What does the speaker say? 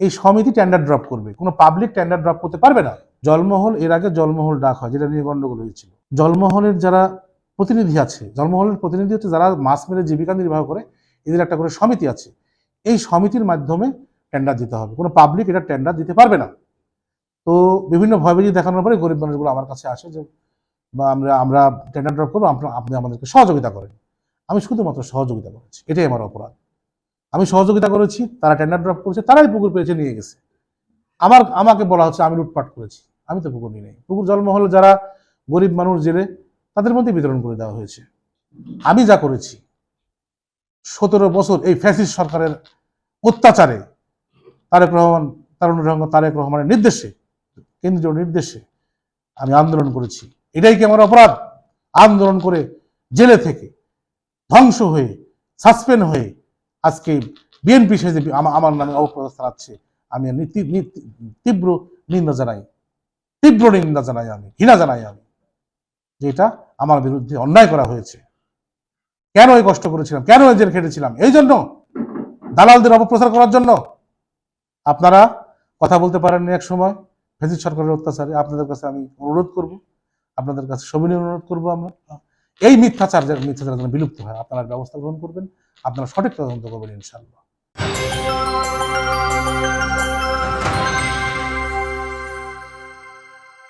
এই সমিতি tender drop করবে। কোনো পাবলিক টেন্ডার ড্রপ করতে পারবে না। জলমহল, এর আগে জলমহল ডাক হয়, যেটা নিয়ে গন্ডগোল হয়েছিল। জলমহলের যারা প্রতিনিধি আছে, জলমহলের প্রতিনিধি হচ্ছে যারা মাছ মেরে জীবিকা নির্বাহ করে, এদের একটা করে সমিতি আছে। এই সমিতির মাধ্যমে টেন্ডার দিতে হবে। কোনো পাবলিক এটা টেন্ডার দিতে পারবে না। তো বিভিন্ন ভয়ভীতি দেখানোর পরে গরিব মানুষগুলো আমার কাছে আসে যে, বা আমরা আমরা টেন্ডার ড্রপ করব আপনি আমাদেরকে সহযোগিতা করেন। আমি শুধুমাত্র সহযোগিতা করেছি। এটাই আমার অপরাধ। আমি সহযোগিতা করেছি, তারা টেন্ডার ড্রপ করেছে, তারাই পুকুর পেয়েছে, নিয়ে গেছে। আমার, আমাকে বলা হচ্ছে, আমি লুটপাট করেছি। আমি তো পুকুর নিয়ে পুকুর জলমহল যারা গরিব মানুষ জেলে, তাদের মধ্যে বিতরণ করে দেওয়া হয়েছে। আমি যা করেছি, সতেরো বছর এই ফ্যাসিস্ট সরকারের অত্যাচারে তারেক রহমান তারুণ রহমান, তারেক রহমানের নির্দেশে, কেন্দ্রীয় নির্দেশে আমি আন্দোলন করেছি। এটাই কি আমার অপরাধ? আন্দোলন করে জেলে থেকে ধ্বংস হয়ে সাসপেন্ড হয়ে আজকে বিএনপি সেজে আমার নামে অপপ্রচার চালাচ্ছে, আমি তীব্র নিন্দা জানাই, তীব্র নিন্দা জানাই আমি, ঘৃণা জানাই আমি যে এটা আমার বিরুদ্ধে অন্যায় করা হয়েছে। কেন এই কষ্ট করেছিলাম? কেন এই জেল খেটেছিলাম? এই জন্য? দালালদের অপপ্রচার করার জন্য? আপনারা কথা বলতে পারেননি এক সময় ফেজিদ সরকারের অত্যাচারে। আপনাদের কাছে আমি অনুরোধ করব, আপনাদের কাছে সবিনয় অনুরোধ করব আমরা। এই মিথ্যাচার মিথ্যাচার বিলুপ্ত হয়। আপনারা ব্যবস্থা গ্রহণ করবেন আপনারা সঠিক তদন্ত করবেন ইনশাল্লাহ